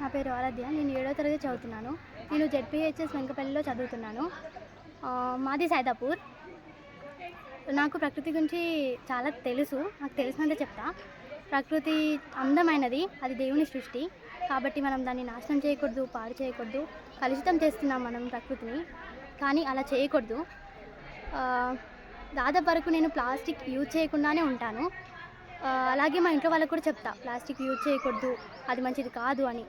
నా పేరు ఆరాధ్య. నేను ఏడో తరగతి చదువుతున్నాను. నేను జెడ్పీహెచ్ఎస్ వెంకపల్లిలో చదువుతున్నాను. మాది సైదాపూర్. నాకు ప్రకృతి గురించి చాలా తెలుసు. నాకు తెలిసినంత చెప్తా. ప్రకృతి అందమైనది. అది దేవుని సృష్టి. కాబట్టి మనం దాన్ని నాశనం చేయకూడదు పాడు చేయకూడదు. కలుషితం చేస్తున్నాం మనం ప్రకృతిని. కానీ అలా చేయకూడదు. దాదాపు వరకు నేను ప్లాస్టిక్ యూజ్ చేయకుండానే ఉంటాను. అలాగే మా ఇంట్లో వాళ్ళకి కూడా చెప్తా ప్లాస్టిక్ యూజ్ చేయకూడదు అది మంచిది కాదు అని.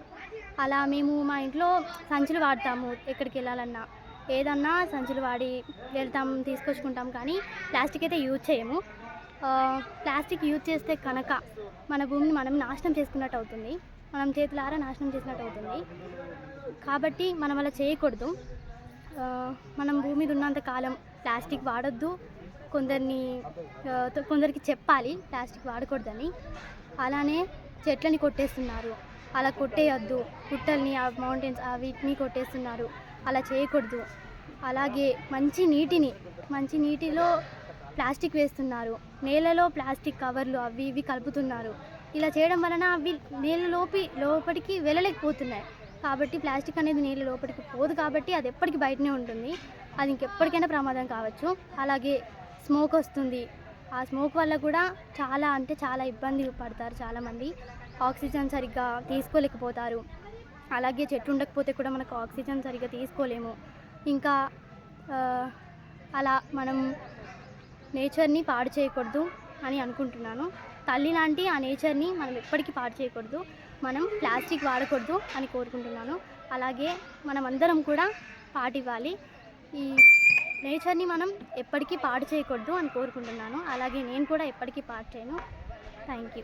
అలా మేము మా ఇంట్లో సంచులు వాడతాము ఎక్కడికి వెళ్ళాలన్నా. ఏదన్నా సంచులు వాడి వెళ్తాం తీసుకొచ్చుకుంటాం కానీ ప్లాస్టిక్ అయితే యూజ్ చేయము. ప్లాస్టిక్ యూజ్ చేస్తే కనుక మన భూమిని మనం నాశనం చేసుకున్నట్టు అవుతుంది. మనం చేతులారా నాశనం చేసినట్టు అవుతుంది. కాబట్టి మనం అలా చేయకూడదు. మనం భూమి ఉన్నంత కాలం ప్లాస్టిక్ వాడొద్దు. కొందరిని కొందరికి చెప్పాలి ప్లాస్టిక్ వాడకూడదని. అలానే చెట్లని కొట్టేస్తున్నారు. అలా కొట్టేయొద్దు. పుట్టల్ని ఆ మౌంటైన్స్ వీటిని కొట్టేస్తున్నారు. అలా చేయకూడదు. అలాగే మంచి నీటిని మంచి నీటిలో ప్లాస్టిక్ వేస్తున్నారు. నేలలో ప్లాస్టిక్ కవర్లు అవి ఇవి కలుపుతున్నారు. ఇలా చేయడం వలన అవి నేల లోపి లోపలికి వెళ్ళలేకపోతున్నాయి. కాబట్టి ప్లాస్టిక్ అనేది నీళ్ళ లోపలికి పోదు కాబట్టి అది ఎప్పటికీ బయటనే ఉంటుంది. అది ఇంకెప్పటికైనా ప్రమాదం కావచ్చు. అలాగే స్మోక్ వస్తుంది. ఆ స్మోక్ వల్ల కూడా చాలా అంటే చాలా ఇబ్బంది పడతారు చాలామంది. ఆక్సిజన్ సరిగ్గా తీసుకోలేకపోతారు. అలాగే చెట్టు ఉండకపోతే కూడా మనకు ఆక్సిజన్ సరిగ్గా తీసుకోలేము. ఇంకా అలా మనం నేచర్ని పాడు చేయకూడదు అని అనుకుంటున్నాను. తల్లి లాంటి ఆ నేచర్ని మనం ఎప్పటికీ పాడు చేయకూడదు. మనం ప్లాస్టిక్ వాడకూడదు అని కోరుకుంటున్నాను. అలాగే మనం అందరం కూడా పాటివ్వాలి. ఈ నేచర్ని మనం ఎప్పటికీ పాడు చేయకూడదు అని కోరుకుంటున్నాను. అలాగే నేను కూడా ఎప్పటికీ పాడు చేయను. Thank you.